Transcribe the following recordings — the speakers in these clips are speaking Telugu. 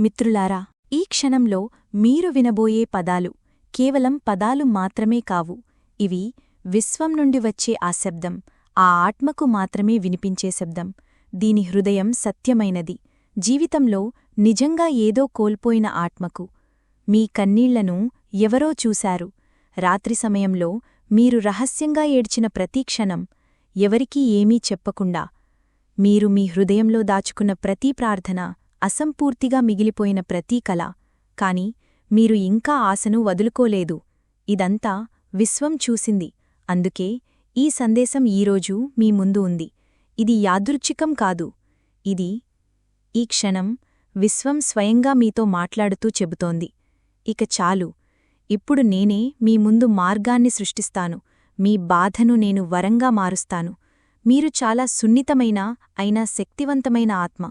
మిత్రులారా ఈ క్షణంలో మీరు వినబోయే పదాలు కేవలం పదాలు మాత్రమే కావు. ఇవి విశ్వం నుండి వచ్చే ఆ శబ్దం ఆ ఆత్మకు మాత్రమే వినిపించే శబ్దం. దీని హృదయం సత్యమైనది. జీవితంలో నిజంగా ఏదో కోల్పోయిన ఆత్మకు మీ కన్నీళ్ళను ఎవరో చూశారు. రాత్రి సమయంలో మీరు రహస్యంగా ఏడ్చిన ప్రతి క్షణం ఎవరికీ ఏమీ చెప్పకుండా మీరు మీ హృదయంలో దాచుకున్న ప్రతి ప్రార్థన అసంపూర్తిగా మిగిలిపోయిన ప్రతీ కల కాని మీరు ఇంకా ఆశను వదులుకోలేదు. ఇదంతా విశ్వం చూసింది. అందుకే ఈ సందేశం ఈరోజు మీ ముందు ఉంది. ఇది యాదృచ్ఛికం కాదు. ఇది ఈ క్షణం విశ్వం స్వయంగా మీతో మాట్లాడుతూ చెబుతోంది. ఇక చాలు. ఇప్పుడు నేనే మీ ముందు మార్గాన్ని సృష్టిస్తాను. మీ బాధను నేను వరంగా మారుస్తాను. మీరు చాలా సున్నితమైన అయినా శక్తివంతమైన ఆత్మ.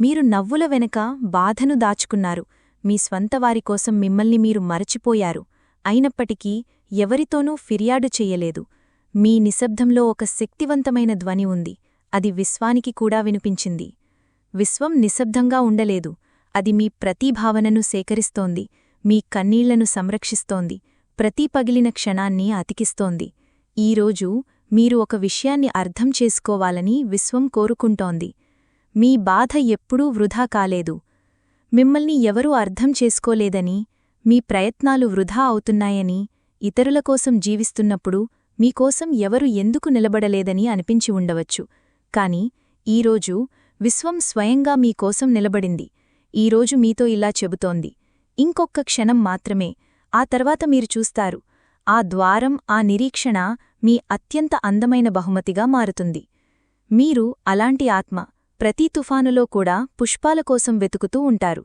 మీరు నవ్వుల వెనక బాధను దాచుకున్నారు. మీ స్వంతవారి కోసం మిమ్మల్ని మీరు మరచిపోయారు. అయినప్పటికీ ఎవరితోనూ ఫిర్యాదు చెయ్యలేదు మీ నిశ్శబ్దంలో ఒక శక్తివంతమైన ధ్వని ఉంది. అది విశ్వానికి కూడా వినిపించింది. విశ్వం నిశ్శబ్దంగా ఉండలేదు. అది మీ ప్రతిభావనను సేకరిస్తోంది. మీ కన్నీళ్ళను సంరక్షిస్తోంది. ప్రతి పగిలిన క్షణాన్ని అతికిస్తోంది. ఈరోజు మీరు ఒక విషయాన్ని అర్థం చేసుకోవాలని విశ్వం కోరుకుంటోంది. మీ బాధ ఎప్పుడూ వృధా కాలేదు. మిమ్మల్ని ఎవరూ అర్థం చేసుకోలేదని మీ ప్రయత్నాలు వృధా అవుతున్నాయని ఇతరుల కోసం జీవిస్తున్నప్పుడు మీకోసం ఎవరు ఎందుకు నిలబడలేదని అనిపించి ఉండవచ్చు. కాని ఈరోజు విశ్వం స్వయంగా మీకోసం నిలబడింది. ఈరోజు మీతో ఇలా చెబుతోంది. ఇంకొక్క క్షణం మాత్రమే. ఆ తర్వాత మీరు చూస్తారు. ఆ ద్వారం ఆ నిరీక్షణ మీ అత్యంత అందమైన బహుమతిగా మారుతుంది. మీరు అలాంటి ఆత్మ ప్రతి తుఫానులో కూడా పుష్పాల కోసం వెతుకుతూ ఉంటారు.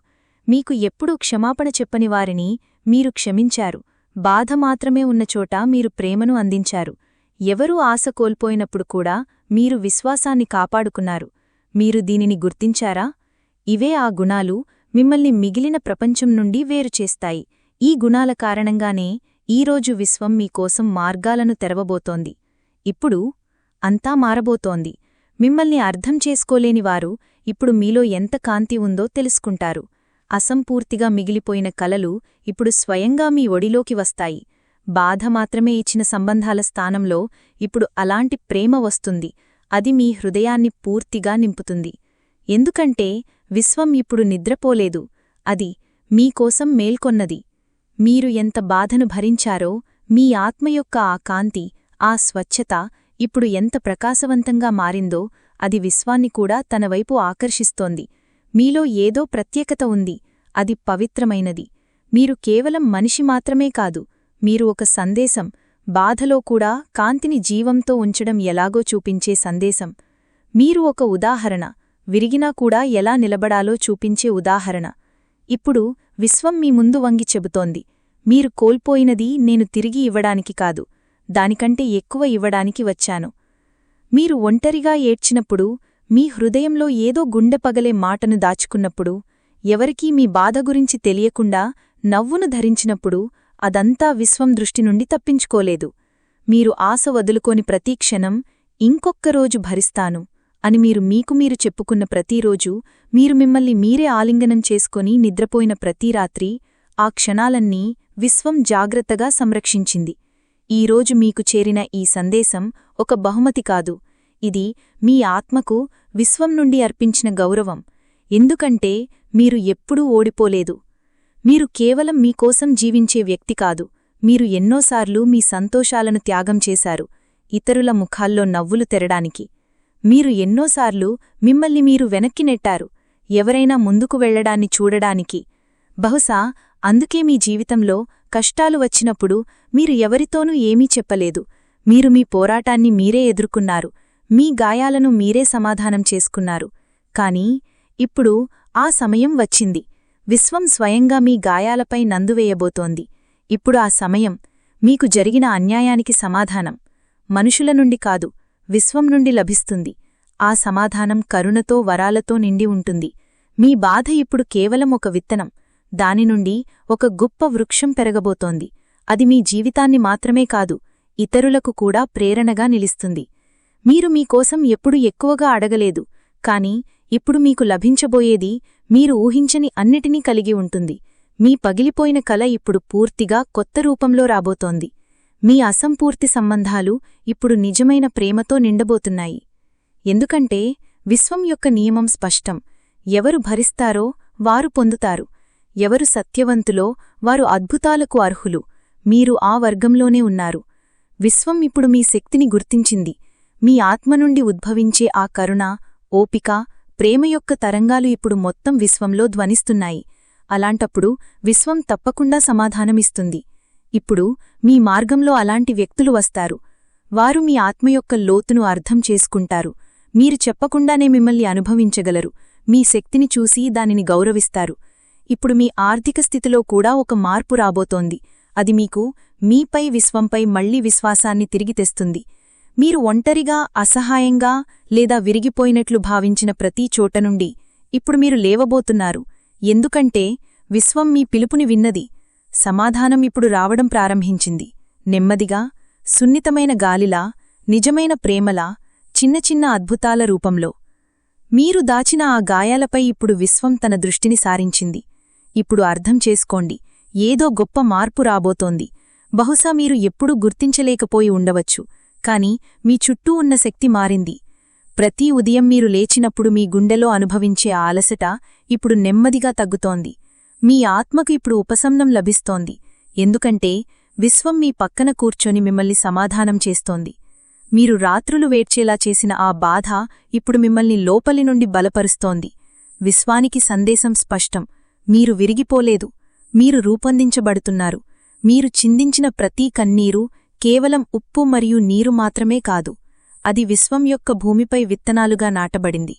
మీకు ఎప్పుడూ క్షమాపణ చెప్పని వారిని మీరు క్షమించారు. బాధ మాత్రమే ఉన్నచోట మీరు ప్రేమను అందించారు. ఎవరూ ఆశ కోల్పోయినప్పుడు కూడా మీరు విశ్వాసాన్ని కాపాడుకున్నారు. మీరు దీనిని గుర్తించారా? ఇవే ఆ గుణాలు మిమ్మల్ని మిగిలిన ప్రపంచం నుండి వేరుచేస్తాయి ఈ గుణాల కారణంగానే ఈరోజు విశ్వం మీకోసం మార్గాలను తెరవబోతోంది. ఇప్పుడు అంతా మారబోతోంది. మిమ్మల్ని అర్థం చేసుకోలేనివారు ఇప్పుడు మీలో ఎంత కాంతి ఉందో తెలుసుకుంటారు. అసంపూర్తిగా మిగిలిపోయిన కలలు ఇప్పుడు స్వయంగా మీ ఒడిలోకి వస్తాయి. బాధ మాత్రమే ఇచ్చిన సంబంధాల స్థానంలో ఇప్పుడు అలాంటి ప్రేమ వస్తుంది. అది మీ హృదయాన్ని పూర్తిగా నింపుతుంది. ఎందుకంటే విశ్వం ఇప్పుడు నిద్రపోలేదు. అది మీకోసం మేల్కొన్నది. మీరు ఎంత బాధను భరించారో మీ ఆత్మ యొక్క ఆ కాంతి ఆ స్వచ్ఛత ఇప్పుడు ఎంత ప్రకాశవంతంగా మారిందో అది విశ్వాన్ని కూడా తనవైపు ఆకర్షిస్తోంది. మీలో ఏదో ప్రత్యేకత ఉంది. అది పవిత్రమైనది. మీరు కేవలం మనిషి మాత్రమే కాదు మీరు ఒక సందేశం బాధలో కూడా కాంతిని జీవంతో ఉంచడం ఎలాగో చూపించే సందేశం. మీరు ఒక ఉదాహరణ విరిగినా కూడా ఎలా నిలబడాలో చూపించే ఉదాహరణ. ఇప్పుడు విశ్వం మీ ముందు వంగి చెబుతోంది. మీరు కోల్పోయినది నేను తిరిగి ఇవ్వడానికి కాదు. దానికంటే ఎక్కువ ఇవ్వడానికి వచ్చాను. మీరు ఒంటరిగా ఏడ్చినప్పుడు మీ హృదయంలో ఏదో గుండె పగలే మాటను దాచుకున్నప్పుడు ఎవరికీ మీ బాధ గురించి తెలియకుండా నవ్వును ధరించినప్పుడు అదంతా విశ్వం దృష్టి నుండి తప్పించుకోలేదు. మీరు ఆశ వదులుకోని ప్రతీక్షణం ఇంకొక్కరోజు భరిస్తాను. అని మీరు మీకు మీరు చెప్పుకున్న ప్రతిరోజూ మీరు మిమ్మల్ని మీరే ఆలింగనం చేసుకొని నిద్రపోయిన ప్రతి రాత్రి ఆ క్షణాలన్నీ విశ్వం జాగ్రత్తగా సంరక్షించింది. ఈరోజు మీకు చేరిన ఈ సందేశం ఒక బహుమతి కాదు. ఇది మీ ఆత్మకు విశ్వం నుండి అర్పించిన గౌరవం. ఎందుకంటే మీరు ఎప్పుడూ ఓడిపోలేదు. మీరు కేవలం మీకోసం జీవించే వ్యక్తి కాదు. మీరు ఎన్నోసార్లు మీ సంతోషాలను త్యాగం చేశారు. ఇతరుల ముఖాల్లో నవ్వులు తెరడానికి. మీరు ఎన్నోసార్లు మిమ్మల్ని మీరు వెనక్కి నెట్టారు. ఎవరైనా ముందుకు వెళ్ళడాన్ని చూడడానికి. బహుశా అందుకే మీ జీవితంలో కష్టాలు వచ్చినప్పుడు మీరు ఎవరితోనూ ఏమీ చెప్పలేదు. మీరు మీ పోరాటాన్ని మీరే ఎదుర్కొన్నారు. మీ గాయాలను మీరే సమాధానం చేసుకున్నారు. కాని ఇప్పుడు ఆ సమయం వచ్చింది. విశ్వం స్వయంగా మీ గాయాలపై నందువేయబోతోంది ఇప్పుడు ఆ సమయం మీకు జరిగిన అన్యాయానికి సమాధానం. మనుషుల నుండి కాదు. విశ్వం నుండి లభిస్తుంది. ఆ సమాధానం కరుణతో వరాలతో నిండి ఉంటుంది. మీ బాధ ఇప్పుడు కేవలం ఒక విత్తనం. దాని నుండి ఒక గొప్ప వృక్షం పెరగబోతోంది. అది మీ జీవితాన్ని మాత్రమే కాదు ఇతరులకు కూడా ప్రేరణగా నిలుస్తుంది. మీరు మీకోసం ఎప్పుడు ఎక్కువగా అడగలేదు కాని ఇప్పుడు మీకు లభించబోయేది మీరు ఊహించని అన్నిటినీ కలిగి ఉంటుంది. మీ పగిలిపోయిన కల ఇప్పుడు పూర్తిగా కొత్త రూపంలో రాబోతోంది. మీ అసంపూర్తి సంబంధాలు ఇప్పుడు నిజమైన ప్రేమతో నిండబోతున్నాయి. ఎందుకంటే విశ్వం యొక్క నియమం స్పష్టం. ఎవరు భరిస్తారో వారు పొందుతారు. ఎవరు సత్యవంతులో వారు అద్భుతాలకు అర్హులు. మీరు ఆ వర్గంలోనే ఉన్నారు. విశ్వం ఇప్పుడు మీ శక్తిని గుర్తించింది. మీ ఆత్మ నుండి ఉద్భవించే ఆ కరుణ ఓపిక ప్రేమ యొక్క తరంగాలు ఇప్పుడు మొత్తం విశ్వంలో ధ్వనిస్తున్నాయి. అలాంటప్పుడు విశ్వం తప్పకుండా సమాధానమిస్తుంది. ఇప్పుడు మీ మార్గంలో అలాంటి వ్యక్తులు వస్తారు. వారు మీ ఆత్మ యొక్క లోతును అర్థం చేసుకుంటారు. మీరు చెప్పకుండానే మిమ్మల్ని అనుభవించగలరు. మీ శక్తిని చూసి దానిని గౌరవిస్తారు. ఇప్పుడు మీ ఆర్థిక స్థితిలో కూడా ఒక మార్పు రాబోతోంది. అది మీకు మీపై విశ్వంపై మళ్ళీ విశ్వాసాన్ని తిరిగి తెస్తుంది. మీరు ఒంటరిగా అసహాయంగా లేదా విరిగిపోయినట్లు భావించిన ప్రతి చోట నుండి ఇప్పుడు మీరు లేవబోతున్నారు. ఎందుకంటే విశ్వం మీ పిలుపుని విన్నది. సమాధానం ఇప్పుడు రావడం ప్రారంభించింది. నెమ్మదిగా సున్నితమైన గాలిలా నిజమైన ప్రేమలా చిన్న చిన్న అద్భుతాల రూపంలో. మీరు దాచిన ఆ గాయాలపై ఇప్పుడు విశ్వం తన దృష్టిని సారించింది. ఇప్పుడు అర్థం చేసుకోండి ఏదో గొప్ప మార్పు రాబోతోంది. బహుశా మీరు ఎప్పుడూ గుర్తించలేకపోయి ఉండవచ్చు కాని మీ చుట్టూ ఉన్న శక్తి మారింది. ప్రతి ఉదయం మీరు లేచినప్పుడు మీ గుండెలో అనుభవించే ఆ అలసట ఇప్పుడు నెమ్మదిగా తగ్గుతోంది. మీ ఆత్మకు ఇప్పుడు ఉపశమనం లభిస్తోంది. ఎందుకంటే విశ్వం మీ పక్కన కూర్చొని మిమ్మల్ని సమాధానం చేస్తోంది. మీరు రాత్రులు వేడ్చేలా చేసిన ఆ బాధ ఇప్పుడు మిమ్మల్ని లోపలి నుండి బలపరుస్తోంది. విశ్వానికి సందేశం స్పష్టం. మీరు విరిగిపోలేదు. మీరు రూపొందించబడుతున్నారు. మీరు చిందించిన ప్రతీ కన్నీరు కేవలం ఉప్పు మరియు నీరు మాత్రమే కాదు. అది విశ్వం యొక్క భూమిపై విత్తనాలుగా నాటబడింది.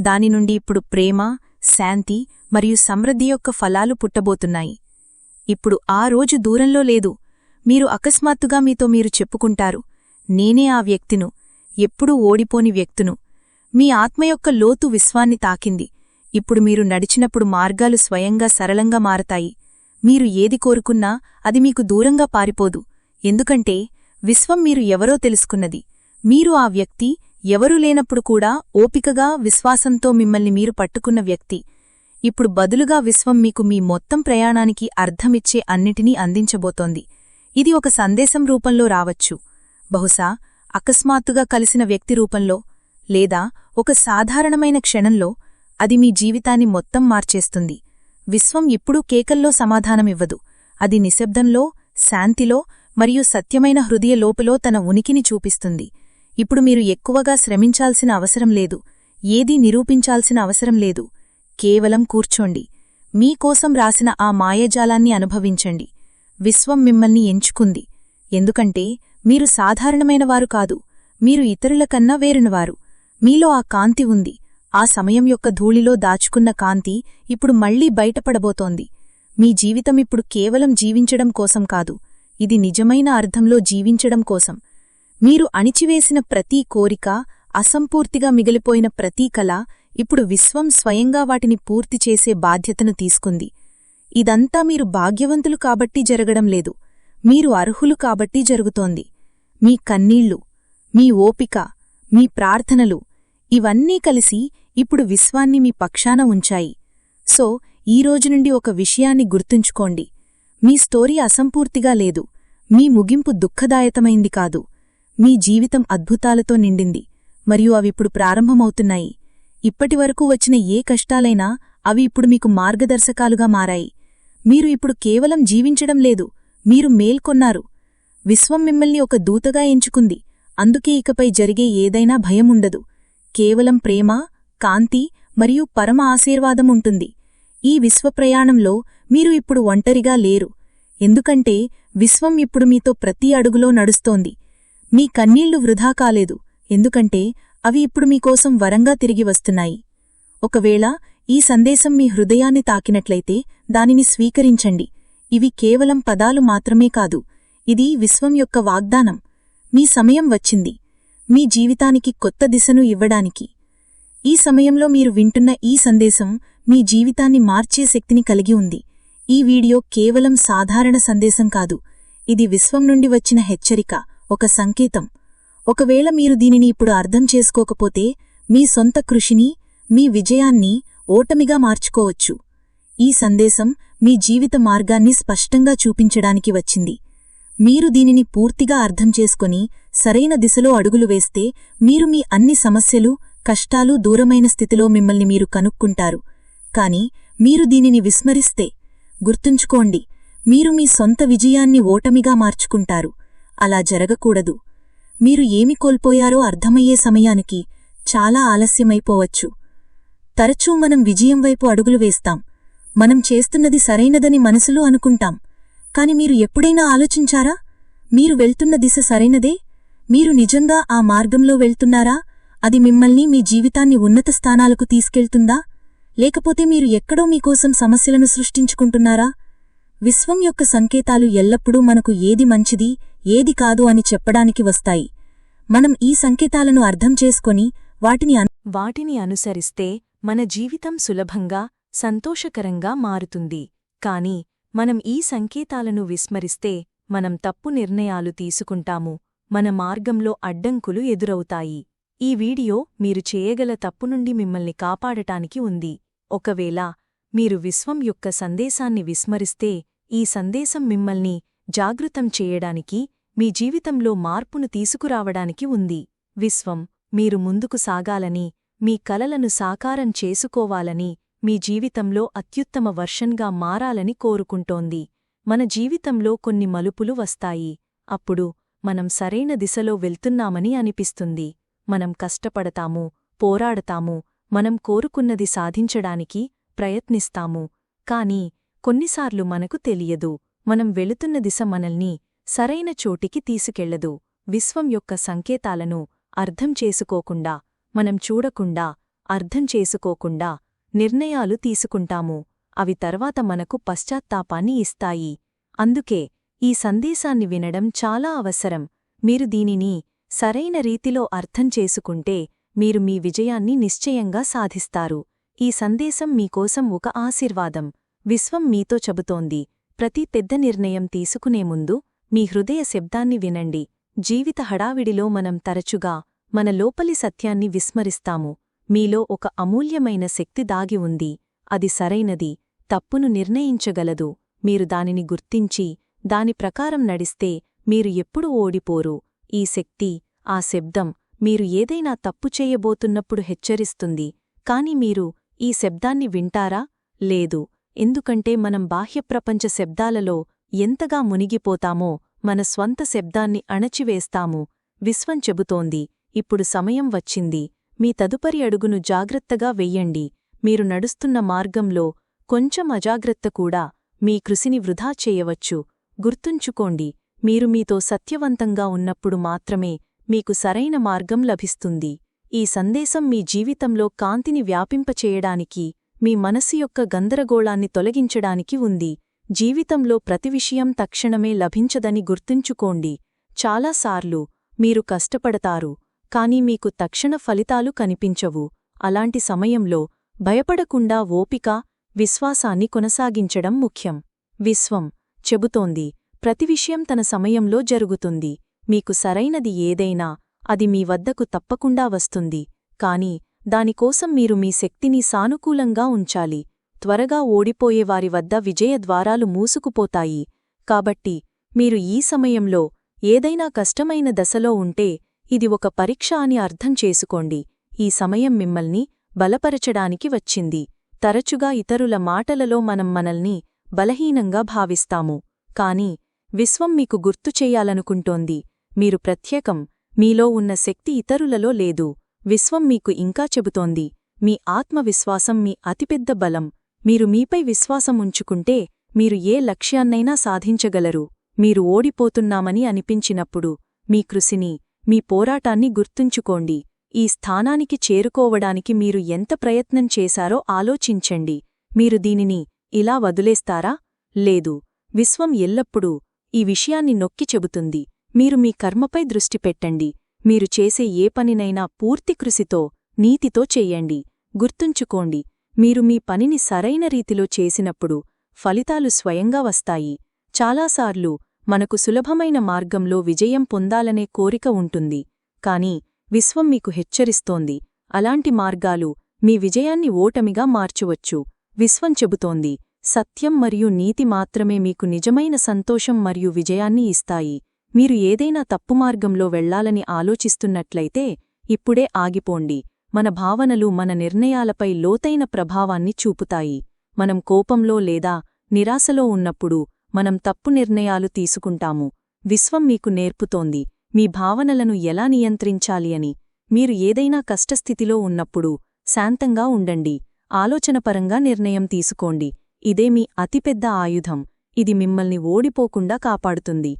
దాని నుండి ఇప్పుడు ప్రేమ శాంతి మరియు సమృద్ధి యొక్క ఫలాలు పుట్టబోతున్నాయి. ఇప్పుడు ఆ రోజు దూరంలో లేదు. మీరు అకస్మాత్తుగా మీతో మీరు చెప్పుకుంటారు. నేనే ఆ వ్యక్తిను ఎప్పుడూ ఓడిపోని వ్యక్తును. మీ ఆత్మ యొక్క లోతు విశ్వాన్ని తాకింది. ఇప్పుడు మీరు నడిచినప్పుడు మార్గాలు స్వయంగా సరళంగా మారతాయి. మీరు ఏది కోరుకున్నా అది మీకు దూరంగా పారిపోదు. ఎందుకంటే విశ్వం మీరు ఎవరో తెలుసుకున్నది. మీరు ఆ వ్యక్తి ఎవరూ లేనప్పుడు కూడా ఓపికగా విశ్వాసంతో మిమ్మల్ని మీరు పట్టుకున్న వ్యక్తి. ఇప్పుడు బదులుగా విశ్వం మీకు మీ మొత్తం ప్రయాణానికి అర్థమిచ్చే అన్నిటినీ అందించబోతోంది. ఇది ఒక సందేశం రూపంలో రావచ్చు. బహుశా అకస్మాత్తుగా కలిసిన వ్యక్తి రూపంలో లేదా ఒక సాధారణమైన క్షణంలో అది మీ జీవితాన్ని మొత్తం మార్చేస్తుంది. విశ్వం ఎప్పుడూ కేకల్లో సమాధానమివ్వదు. అది నిశ్శబ్దంలో శాంతిలో మరియు సత్యమైన హృదయ లోపలో తన ఉనికిని చూపిస్తుంది. ఇప్పుడు మీరు ఎక్కువగా శ్రమించాల్సిన అవసరం లేదు. ఏదీ నిరూపించాల్సిన అవసరం లేదు. కేవలం కూర్చోండి. మీకోసం రాసిన ఆ మాయజాలాన్ని అనుభవించండి. విశ్వం మిమ్మల్ని ఎంచుకుంది. ఎందుకంటే మీరు సాధారణమైనవారు కాదు. మీరు ఇతరులకన్నా వేరునవారు. మీలో ఆ కాంతి ఉంది. ఆ సమయం యొక్క ధూళిలో దాచుకున్న కాంతి ఇప్పుడు మళ్ళీ బయటపడబోతోంది. మీ జీవితం ఇప్పుడు కేవలం జీవించడం కోసం కాదు. ఇది నిజమైన అర్థంలో జీవించడం కోసం. మీరు అణిచివేసిన ప్రతీ కోరిక అసంపూర్తిగా మిగిలిపోయిన ప్రతీ కళ ఇప్పుడు విశ్వం స్వయంగా వాటిని పూర్తి చేసే బాధ్యతను తీసుకుంది. ఇదంతా మీరు భాగ్యవంతులు కాబట్టి జరగడం లేదు. మీరు అర్హులు కాబట్టి జరుగుతోంది. మీ కన్నీళ్ళు మీ ఓపిక మీ ప్రార్థనలు ఇవన్నీ కలిసి ఇప్పుడు విశ్వాన్ని మీ పక్షాన ఉంచాయి. సో ఈరోజు నుండి ఒక విషయాన్ని గుర్తుంచుకోండి. మీ స్టోరీ అసంపూర్తిగా లేదు. మీ ముగింపు దుఃఖదాయతమైంది కాదు. మీ జీవితం అద్భుతాలతో నిండింది మరియు అవిప్పుడు ప్రారంభమవుతున్నాయి. ఇప్పటివరకు వచ్చిన ఏ కష్టాలైనా అవి ఇప్పుడు మీకు మార్గదర్శకాలుగా మారాయి. మీరు ఇప్పుడు కేవలం జీవించడం లేదు మీరు మేల్కొన్నారు. విశ్వం మిమ్మల్ని ఒక దూతగా ఎంచుకుంది అందుకే ఇకపై జరిగే ఏదైనా భయముండదు కేవలం ప్రేమ కాంతి మరియు పరమ ఆశీర్వాదం ఉంటుంది. ఈ విశ్వప్రయాణంలో మీరు ఇప్పుడు ఒంటరిగా లేరు. ఎందుకంటే విశ్వం ఇప్పుడు మీతో ప్రతి అడుగులో నడుస్తోంది. మీ కన్నీళ్ళు వృధా కాలేదు ఎందుకంటే అవి ఇప్పుడు మీకోసం వరంగా తిరిగి వస్తున్నాయి. ఒకవేళ ఈ సందేశం మీ హృదయాన్ని తాకినట్లయితే దానిని స్వీకరించండి. ఇవి కేవలం పదాలు మాత్రమే కాదు ఇది విశ్వం యొక్క వాగ్దానం. మీ సమయం వచ్చింది. మీ జీవితానికి కొత్త దిశను ఇవ్వడానికి. ఈ సమయంలో మీరు వింటున్న ఈ సందేశం మీ జీవితాన్ని మార్చే శక్తిని కలిగి ఉంది. ఈ వీడియో కేవలం సాధారణ సందేశం కాదు ఇది విశ్వం నుండి వచ్చిన హెచ్చరిక. ఒక సంకేతం. ఒకవేళ మీరు దీనిని ఇప్పుడు అర్థం చేసుకోకపోతే మీ సొంత కృషిని మీ విజయాన్ని ఓటమిగా మార్చుకోవచ్చు. ఈ సందేశం మీ జీవిత మార్గాన్ని స్పష్టంగా చూపించడానికి వచ్చింది. మీరు దీనిని పూర్తిగా అర్థం చేసుకుని సరైన దిశలో అడుగులు వేస్తే మీరు మీ అన్ని సమస్యలు కష్టాలు దూరమైన స్థితిలో మిమ్మల్ని మీరు కనుక్కుంటారు. కాని మీరు దీనిని విస్మరిస్తే గుర్తుంచుకోండి మీరు మీ సొంత విజయాన్ని ఓటమిగా మార్చుకుంటారు. అలా జరగకూడదు. మీరు ఏమి కోల్పోయారో అర్థమయ్యే సమయానికి చాలా ఆలస్యమైపోవచ్చు. తరచూ మనం విజయం వైపు అడుగులు వేస్తాం. మనం చేస్తున్నది సరైనదని మనసులో అనుకుంటాం. కాని మీరు ఎప్పుడైనా ఆలోచించారా? మీరు వెళ్తున్న దిశ సరైనదే? మీరు నిజంగా ఆ మార్గంలో వెళ్తున్నారా? అది మిమ్మల్ని మీ జీవితాన్ని ఉన్నత స్థానాలకు తీసుకెళ్తుందా? లేకపోతే మీరు ఎక్కడో మీకోసం సమస్యలను సృష్టించుకుంటున్నారా? విశ్వం యొక్క సంకేతాలు ఎల్లప్పుడూ మనకు ఏది మంచిది? ఏది కాదు అని చెప్పడానికి వస్తాయి. మనం ఈ సంకేతాలను అర్థం చేసుకొని వాటిని వాటిని అనుసరిస్తే మన జీవితం సులభంగా సంతోషకరంగా మారుతుంది. కాని మనం ఈ సంకేతాలను విస్మరిస్తే మనం తప్పు నిర్ణయాలు తీసుకుంటాము మన మార్గంలో అడ్డంకులు ఎదురవుతాయి. ఈ వీడియో మీరు చేయగల తప్పు నుండి మిమ్మల్ని కాపాడటానికి ఉంది. ఒకవేళ మీరు విశ్వం యొక్క సందేశాన్ని విస్మరిస్తే ఈ సందేశం మిమ్మల్ని జాగృతం చేయడానికి మీ జీవితంలో మార్పును తీసుకురావడానికి ఉంది. విశ్వం మీరు ముందుకు సాగాలని మీ కలలను సాకారం చేసుకోవాలని మీ జీవితంలో అత్యుత్తమ వర్షన్గా మారాలని కోరుకుంటోంది. మన జీవితంలో కొన్ని మలుపులు వస్తాయి. అప్పుడు మనం సరైన దిశలో వెళ్తున్నామని అనిపిస్తుంది. మనం కష్టపడతాము పోరాడతాము మనం కోరుకున్నది సాధించడానికి ప్రయత్నిస్తాము. కాని కొన్నిసార్లు మనకు తెలియదు. మనం వెళుతున్న దిశ మనల్ని సరైన చోటికి తీసుకెళ్ళదు. విశ్వం యొక్క సంకేతాలను అర్థం చేసుకోకుండా మనం చూడకుండా అర్థం చేసుకోకుండా నిర్ణయాలు తీసుకుంటాము. అవి తర్వాత మనకు పశ్చాత్తాపాన్ని ఇస్తాయి. అందుకే ఈ సందేశాన్ని వినడం చాలా అవసరం. మీరు దీనిని సరైన రీతిలో అర్థం చేసుకుంటే మీరు మీ విజయాన్ని నిశ్చయంగా సాధిస్తారు. ఈ సందేశం మీకోసం ఒక ఆశీర్వాదం. విశ్వం మీతో చెబుతోంది. ప్రతి పెద్ద నిర్ణయం తీసుకునే ముందు మీ హృదయ శబ్దాన్ని వినండి. జీవిత హడావిడిలో మనం తరచుగా మన లోపలి సత్యాన్ని విస్మరిస్తాము. మీలో ఒక అమూల్యమైన శక్తి దాగి ఉంది. అది సరైనది తప్పును నిర్ణయించగలదు. మీరు దానిని గుర్తించి దాని ప్రకారం నడిస్తే మీరు ఎప్పుడు ఓడిపోరు. ఈ శక్తి ఆ శబ్దం మీరు ఏదైనా తప్పు చేయబోతున్నప్పుడు హెచ్చరిస్తుంది. కాని మీరు ఈ శబ్దాన్ని వింటారా? లేదు. ఎందుకంటే మనం బాహ్యప్రపంచ శబ్దాలలో ఎంతగా మునిగిపోతామో మన స్వంత శబ్దాన్ని అణచివేస్తాము. విశ్వం చెబుతోంది ఇప్పుడు సమయం వచ్చింది. మీ తదుపరి అడుగును జాగ్రత్తగా వెయ్యండి మీరు నడుస్తున్న మార్గంలో కొంచెం అజాగ్రత్త కూడా మీ కృషిని వృధా చేయవచ్చు. గుర్తుంచుకోండి మీరు మీతో సత్యవంతంగా ఉన్నప్పుడు మాత్రమే మీకు సరైన మార్గం లభిస్తుంది. ఈ సందేశం మీ జీవితంలో కాంతిని వ్యాపింపచేయడానికి మీ మనసు యొక్క గందరగోళాన్ని తొలగించడానికి ఉంది. జీవితంలో ప్రతి విషయం తక్షణమే లభించదని గుర్తుంచుకోండి. చాలాసార్లు మీరు కష్టపడతారు కాని మీకు తక్షణ ఫలితాలు కనిపించవు. అలాంటి సమయంలో భయపడకుండా ఓపిక విశ్వాసాన్ని కొనసాగించడం ముఖ్యం. విశ్వం చెబుతోంది ప్రతి విషయం తన సమయంలో జరుగుతుంది. మీకు సరైనది ఏదైనా అది మీ వద్దకు తప్పకుండా వస్తుంది కాని దానికోసం మీరు మీ శక్తిని సానుకూలంగా ఉంచాలి. త్వరగా ఓడిపోయేవారి వద్ద విజయద్వారాలు మూసుకుపోతాయి. కాబట్టి మీరు ఈ సమయంలో ఏదైనా కష్టమైన దశలో ఉంటే ఇది ఒక పరీక్ష అని అర్థం చేసుకోండి. ఈ సమయం మిమ్మల్ని బలపరచడానికి వచ్చింది. తరచుగా ఇతరుల మాటలలో మనం మనల్ని బలహీనంగా భావిస్తాము. కాని విశ్వం మీకు గుర్తు చెయ్యాలనుకుంటోంది మీరు ప్రత్యేకం మీలో ఉన్న శక్తి ఇతరులలో లేదు. విశ్వం మీకు ఇంకా చెబుతోంది. మీ ఆత్మవిశ్వాసం మీ అతిపెద్ద బలం. మీరు మీపై విశ్వాసం ఉంచుకుంటే మీరు ఏ లక్ష్యాన్నైనా సాధించగలరు. మీరు ఓడిపోతున్నామని అనిపించినప్పుడు మీ కృషిని మీ పోరాటాన్ని గుర్తుంచుకోండి. ఈ స్థానానికి చేరుకోవడానికి మీరు ఎంత ప్రయత్నం చేశారో ఆలోచించండి. మీరు దీనిని ఇలా వదిలేస్తారా? లేదు. విశ్వం ఎల్లప్పుడూ ఈ విషయాన్ని నొక్కి చెబుతుంది. మీరు మీ కర్మపై దృష్టి పెట్టండి. మీరు చేసే ఏ పనినైనా పూర్తి కృషితో నీతితో చెయ్యండి గుర్తుంచుకోండి మీరు మీ పనిని సరైన రీతిలో చేసినప్పుడు ఫలితాలు స్వయంగా వస్తాయి. చాలాసార్లు మనకు సులభమైన మార్గంలో విజయం పొందాలనే కోరిక ఉంటుంది. కాని విశ్వం మీకు హెచ్చరిస్తోంది. అలాంటి మార్గాలు మీ విజయాన్ని ఓటమిగా మార్చవచ్చు. విశ్వం చెబుతోంది సత్యం మరియు నీతి మాత్రమే మీకు నిజమైన సంతోషం మరియు విజయాన్ని ఇస్తాయి. మీరు ఏదైనా తప్పు మార్గంలో వెళ్ళాలని ఆలోచిస్తున్నట్లయితే ఇప్పుడే ఆగిపోండి. మన భావనలు మన నిర్ణయాలపై లోతైన ప్రభావాన్ని చూపుతాయి. మనం కోపంలో లేదా నిరాశలో ఉన్నప్పుడు మనం తప్పు నిర్ణయాలు తీసుకుంటాము. విశ్వం మీకు నేర్పుతోంది. మీ భావనలను ఎలా నియంత్రించాలి అని. మీరు ఏదైనా కష్టస్థితిలో ఉన్నప్పుడు శాంతంగా ఉండండి. ఆలోచనపరంగా నిర్ణయం తీసుకోండి. ఇదే మీ అతిపెద్ద ఆయుధం. ఇది మిమ్మల్ని ఓడిపోకుండా కాపాడుతుంది.